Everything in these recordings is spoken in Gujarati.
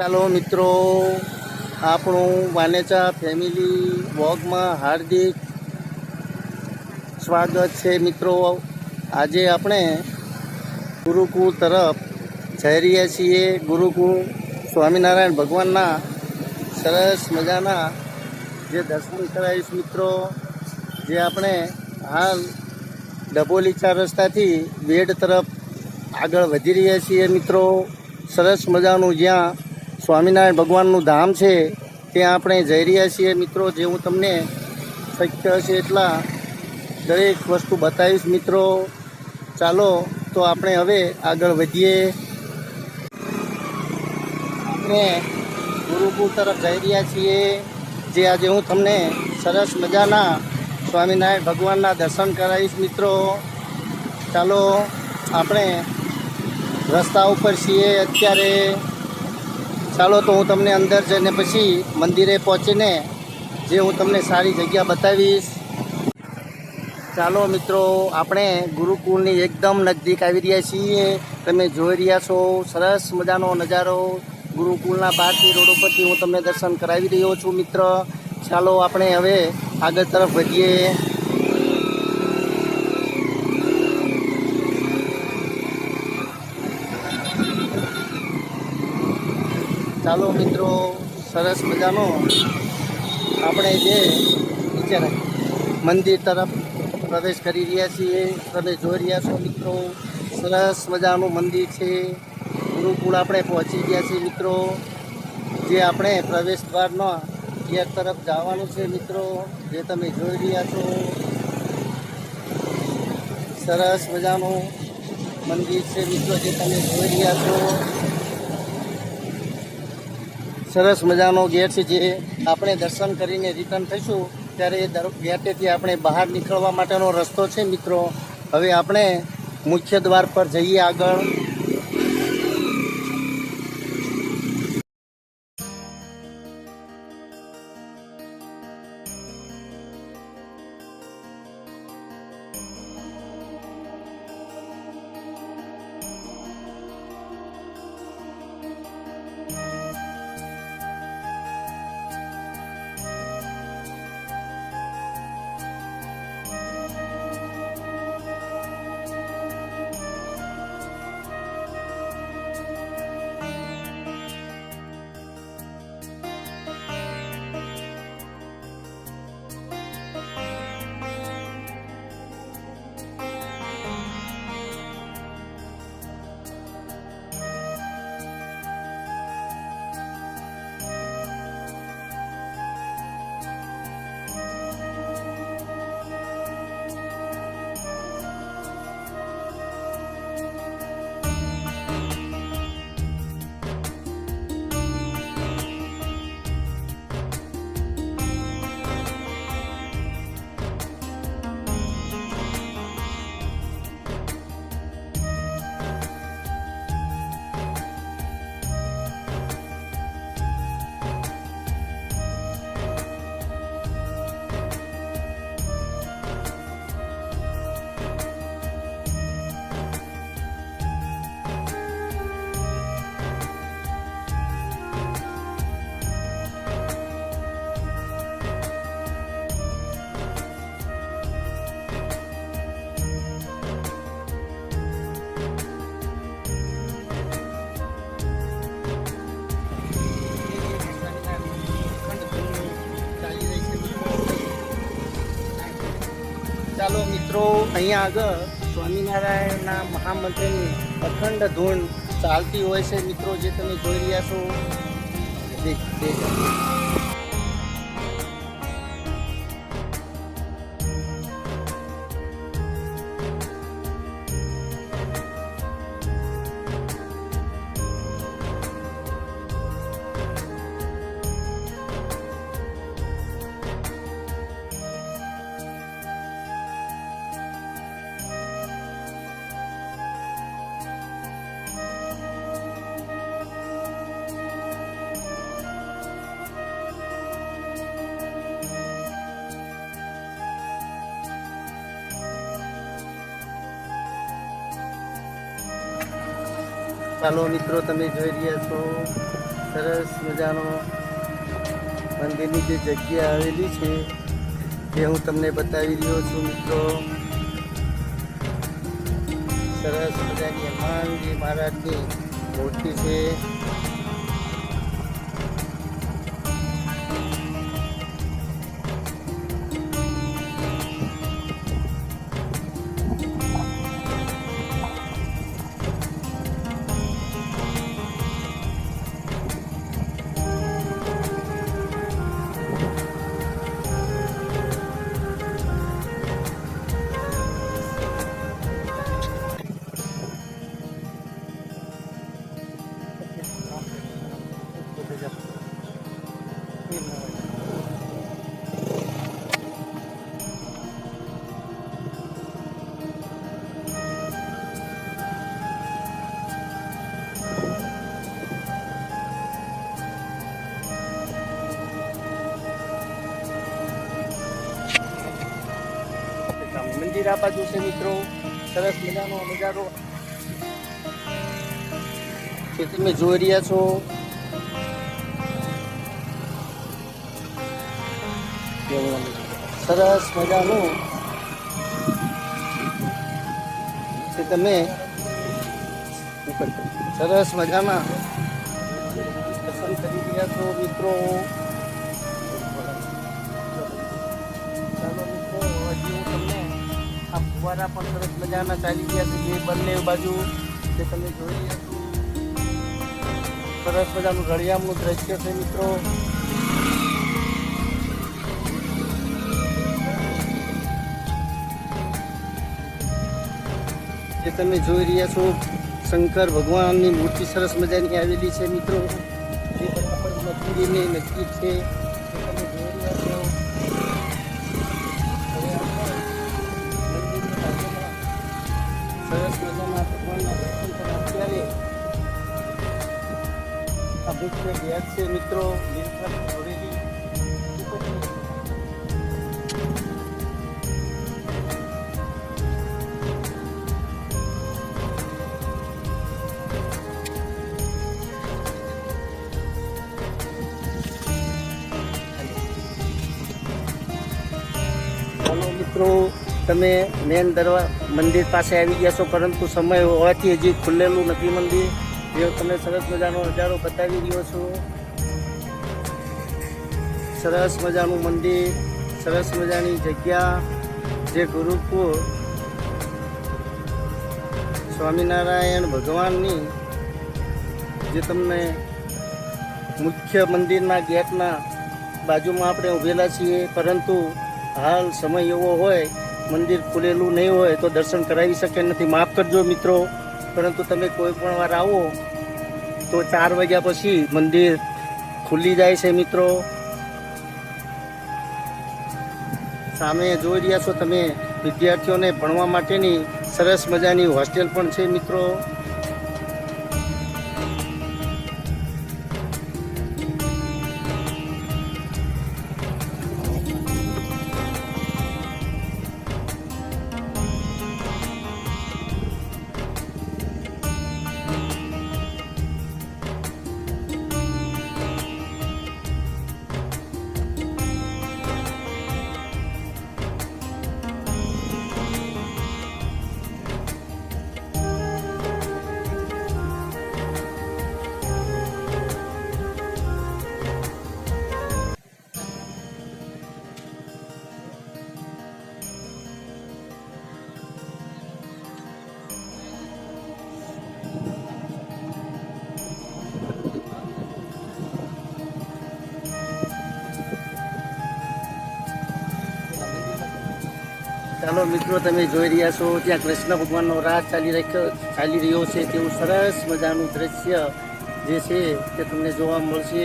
ચાલો મિત્રો, આપણું વાનેચા ફેમિલી વોગમાં હાર્દિક સ્વાગત છે મિત્રો. આજે આપણે ગુરુકુળ તરફ જઈ રહ્યા છીએ. ગુરુકુળ સ્વામિનારાયણ ભગવાનના સરસ મજાના જે દર્શન કરાવીશ મિત્રો, જે આપણે હાલ ડબોલી ચાર રસ્તાથી બેડ તરફ આગળ વધી રહ્યા છીએ મિત્રો. સરસ મજાનું જ્યાં સ્વામિનારાયણ ભગવાનનું ધામ છે, ત્યાં આપણે જઈ રહ્યા છીએ. મિત્રો, જે હું તમને શક્ય હશે એટલા દરેક વસ્તુ બતાવીશ. મિત્રો, ચાલો, તો આપણે હવે આગળ વધીએ. આપણે ગુરુકુળ તરફ જઈ રહ્યા છીએ. જે આજે હું તમને સરસ મજાના સ્વામિનારાયણ ભગવાનના દર્શન કરાવીશ, મિત્રો. ચાલો, આપણે રસ્તા ઉપર છીએ અત્યારે. ચાલો તો હું તમને અંદર જઈને પછી મંદિરે પહોંચીને જે હું તમને સારી જગ્યા બતાવીશ. ચાલો મિત્રો, આપણે ગુરુકુળની એકદમ નજીક આવી રહ્યા છીએ. તમે જોઈ રહ્યા છો, સરસ મજાનો નજારો ગુરુકુળના બહારથી રોડ ઉપરથી હું તમને દર્શન કરાવી રહ્યો છું, મિત્ર. ચાલો આપણે હવે આગળ તરફ વધીએ. ચાલો મિત્રો, સરસ મજાનો આપણે જે નીચે મંદિર તરફ પ્રવેશ કરી રહ્યા છીએ. તમે જોઈ રહ્યા છો મિત્રો, સરસ મજાનું મંદિર છે. ગુરુકુળ આપણે પહોંચી ગયા છીએ મિત્રો. જે આપણે પ્રવેશ દ્વારનો ગેટ તરફ જવાનું છે મિત્રો, જે તમે જોઈ રહ્યા છો. સરસ મજાનું મંદિર છે મિત્રો, જે તમે જોઈ રહ્યા છો. સરસ મજાનો ગેટ છે જે આપણે દર્શન કરીને રિટર્ન થઈશું. ત્યારે એ ગેટેથી આપણે બહાર નીકળવા માટેનો રસ્તો છે મિત્રો. હવે આપણે મુખ્ય દ્વાર પર જઈએ આગળ. અહીંયા આગળ સ્વામિનારાયણના મહામંત્રની અખંડ ધૂન ચાલતી હોય છે મિત્રો, જે તમે જોઈ રહ્યા છો. ચાલો મિત્રો, તમે જોઈ રહ્યા છો. સરસ મજાનો મંદિરની જે જગ્યા આવેલી છે તે હું તમને બતાવી રહ્યો છું મિત્રો. સરસ મજાની હનુમાનજી મહારાજની મૂર્તિ છે. મંદિર આ બાજુ છે મિત્રો. સરસ મજાનો નજારો. જે તમે જોઈ રહ્યા છો સરસ મજાનું. જે તમે સરસ મજાના દર્શન કરી રહ્યા છો મિત્રો. ચાલો મિત્રો, હજી હું આ ફુવારા પણ સરસ મજાના ચાલી ગયા છે, જે બંને બાજુ જે તમે જોઈ સરસ મજાનું રળિયામનું દ્રશ્ય છે મિત્રો. જે તમે જોઈ રહ્યા છો, શંકર ભગવાનની મૂર્તિ સરસ મજાની આવેલી છે મિત્રો. જે મંદિરની નજીક છે જોઈ રહ્યા છો. સરસ અત્યારે આ મુખ્ય છે મિત્રો. લીલકંઠ જોડેલી તમે મેન દરવા, મંદિર પાસે આવી ગયા છો, પરંતુ સમય હોવાથી હજી ખુલ્લેલું નથી મંદિર. જે તમને સરસ મજાનો નજારો બતાવી રહ્યો છું. સરસ મજાનું મંદિર, સરસ મજાની જગ્યા, જે ગુરુકુળ, સ્વામિનારાયણ ભગવાનની, જે તમને મુખ્ય મંદિરના ગેટના બાજુમાં આપણે ઊભેલા છીએ, પરંતુ હાલ સમય એવો હોય મંદિર ખુલેલું નહીં હોય તો દર્શન કરાવી શકે નથી. માફ કરજો મિત્રો, પરંતુ તમે કોઈ પણ વાર આવો તો ચાર વાગ્યા પછી મંદિર ખુલી જાય છે મિત્રો. સામે જોઈ રહ્યા છો તમે વિદ્યાર્થીઓને ભણવા માટેની સરસ મજાની હોસ્ટેલ પણ છે મિત્રો. ચાલો મિત્રો, તમે જોઈ રહ્યા છો ત્યાં કૃષ્ણ ભગવાનનો રાહ ચાલી રહ્યો ચાલી રહ્યો છે તેવું સરસ મજાનું દ્રશ્ય જે છે તે તમને જોવા મળશે.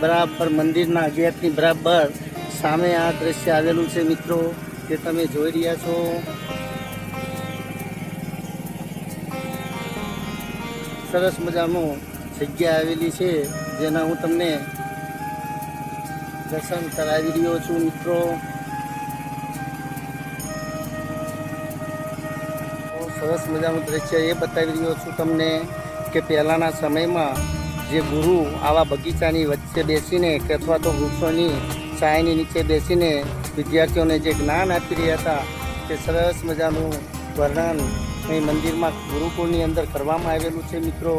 બરાબર મંદિરના ગેટની બરાબર સામે આ દ્રશ્ય આવેલું છે મિત્રો, જે તમે જોઈ રહ્યા છો. સરસ મજાનું જગ્યા આવેલી છે, જેના હું તમને દર્શન કરાવી રહ્યો છું મિત્રો. સરસ મજાનું દ્રશ્ય એ બતાવી રહ્યો છું તમને કે પહેલાંના સમયમાં જે ગુરુ આવા બગીચાની વચ્ચે બેસીને કે અથવા તો વૃક્ષોની છાયાની નીચે બેસીને વિદ્યાર્થીઓને જે જ્ઞાન આપી રહ્યા હતા, તે સરસ મજાનું વર્ણન અહીં મંદિરમાં ગુરુકુળની અંદર કરવામાં આવેલું છે મિત્રો.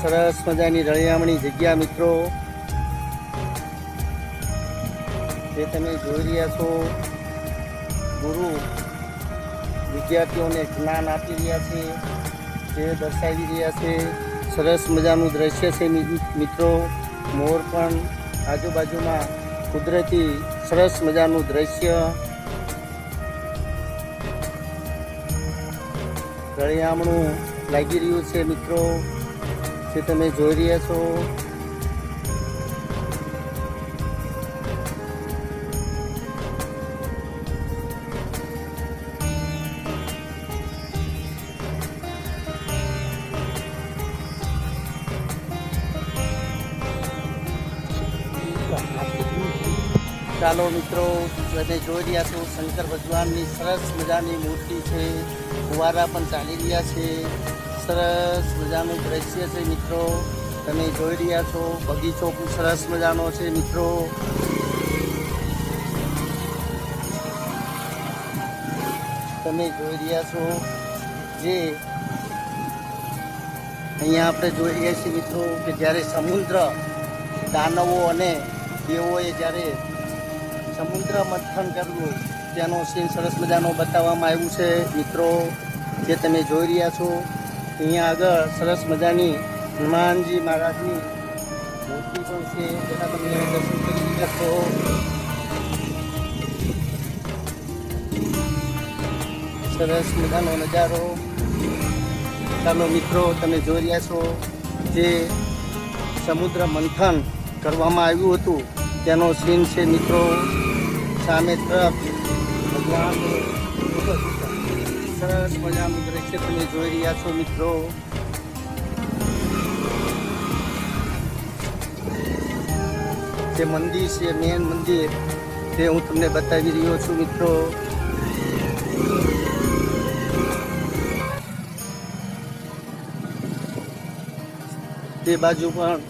સરસ મજાની રળિયામણી જગ્યા મિત્રો. જે તમે જોઈ રહ્યા છો, ગુરુ વિદ્યાર્થીઓને જ્ઞાન આપી રહ્યા છે તે દર્શાવી રહ્યા છે. સરસ મજાનું દ્રશ્ય છે મિત્રો. મોર પણ આજુબાજુમાં કુદરતી સરસ મજાનું દ્રશ્ય. ગળિયામણું લાગી રહ્યું છે, મિત્રો, જે તમે જોઈ રહ્યા છો. ચાલો મિત્રો, તમે જોઈ રહ્યા છો, શંકર ભગવાનની સરસ મજાની મૂર્તિ છે, ફુવારા પણ ચાલી રહ્યા છે. સરસ મજાનું દ્રશ્ય છે મિત્રો. તમે જોઈ રહ્યા છો, બગીચો પણ સરસ મજાનો છે મિત્રો. તમે જોઈ રહ્યા છો જે અહીંયા આપણે જોઈ રહ્યા છીએ મિત્રો કે જ્યારે સમુદ્ર દાનવો અને દેવોએ જ્યારે સમુદ્ર મંથન કરવું ત્યાંનો સીન સરસ મજાનો બતાવવામાં આવ્યું છે. મિત્રો, જે તમે જોઈ રહ્યા છો, અહીંયા આગળ સરસ મજાની હનુમાનજી મહારાજની મૂર્તિ પણ છે, જેના તમે દર્શન કરી રહ્યા છો. સરસ મજાનો નજારો. ચાલો મિત્રો, તમે જોઈ રહ્યા છો જે સમુદ્ર મંથન કરવામાં આવ્યું હતું તેનો સીન છે, મિત્રો. સામે તરફ ભગવાન સરસ મજાનું દ્રશ્ય તમે જોઈ રહ્યા છો મિત્રો. જે મંદિર છે મેન મંદિર, તે હું તમને બતાવી રહ્યો છું મિત્રો. તે બાજુ પણ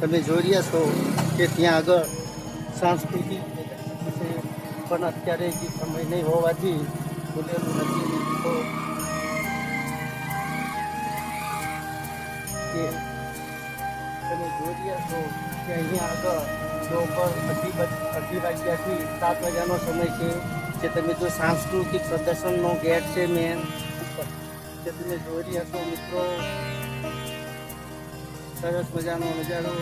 તમે જોઈ રહ્યા છો કે ત્યાં આગળ સાંસ્કૃતિક પણ અત્યારે જે સમય નહીં હોવાથી ખુલેલું નથી તમે જોઈ રહ્યા છો કે અહીંયા આગળ બપોર અઢી અઢી વાગ્યાથી સાત વાગ્યાનો સમય છે. જે તમે જો સાંસ્કૃતિક પ્રદર્શનનો ગેટ છે મેન જે તમે જોઈ રહ્યા છો મિત્રો, સરસ મજાનો નજારો.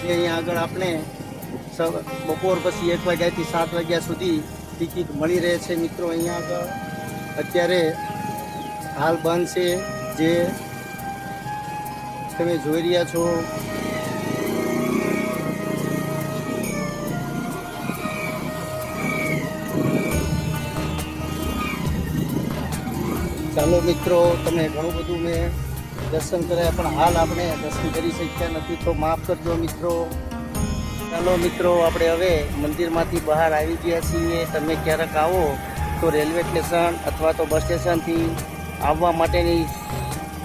જે અહીંયા આગળ આપણે બપોર પછી એક વાગ્યાથી સાત વાગ્યા સુધી ટિકિટ મળી રહે છે મિત્રો અહીંયા આગળ. અત્યારે હાલ બંધ છે. જે તમે જોઈ રહ્યા છો. ચાલો મિત્રો તમે ઘણું બધું મેં દર્શન કર્યા, પણ હાલ આપણે દર્શન કરી શક્યા નથી, તો માફ કરજો મિત્રો. ચાલો મિત્રો, આપણે હવે મંદિરમાંથી બહાર આવી ગયા છીએ. તમે ક્યારેક આવો તો રેલવે સ્ટેશન અથવા તો બસ સ્ટેશનથી આવવા માટેની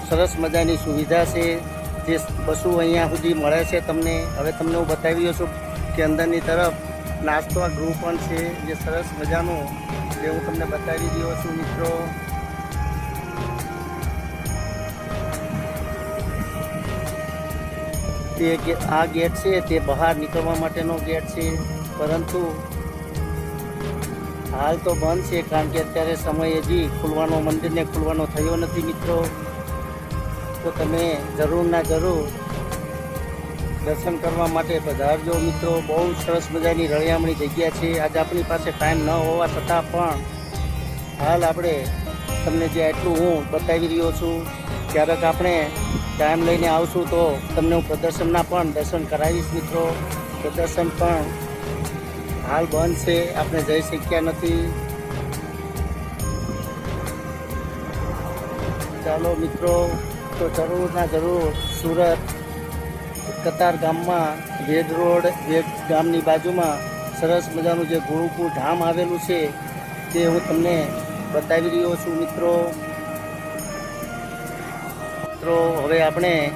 સરસ મજાની સુવિધા છે. જે બસો અહીંયા સુધી મળે છે તમને. હવે તમને હું બતાવી રહ્યો છું કે અંદરની તરફ નાસ્તો ગૃહ પણ છે. જે સરસ મજાનું. જે હું તમને બતાવી રહ્યો છું મિત્રો. તે આ ગેટ છે, તે બહાર નીકળવા માટેનો ગેટ છે. પરંતુ હાલ તો બંધ છે, કારણ કે અત્યારે સમય હજી ખુલવાનો, મંદિરને ખુલવાનો થયો નથી મિત્રો. તો તમે જરૂર ના જરૂર દર્શન કરવા માટે પધારજો મિત્રો. બહુ સરસ મજાની રળિયામણી જગ્યા છે. આજે આપણી પાસે ટાઈમ ન હોવા છતાં પણ હાલ આપણે તમને જે આટલું હું બતાવી રહ્યો છું, ક્યારેક આપણે ટાઈમ લઈને આવશું તો તમને હું પ્રદર્શનના પણ દર્શન કરાવીશ મિત્રો. પ્રદર્શન પણ હાલ બંધ છે, આપણે જઈ શક્યા નથી. ચાલો મિત્રો, તો જરૂર ના જરૂર સુરત, કતાર ગામમાં, વેદ રોડ, વેદ ગામની બાજુમાં સરસ મજાનું જે ગુરુકુળ ધામ આવેલું છે, તે હું તમને બતાવી રહ્યો છું મિત્રો. મિત્રો, હવે આપણે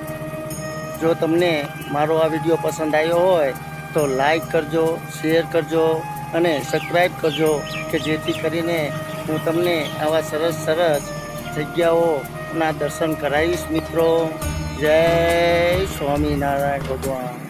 જો તમને મારો આ વીડિયો પસંદ આવ્યો હોય, તો લાઈક કરજો શેર કરજો અને સબસ્ક્રાઈબ કરજો, કે જેથી કરીને હું તમને આવા સરસ સરસ જગ્યાઓના દર્શન કરાવીશ. મિત્રો, જય સ્વામિનારાયણ ભગવાન.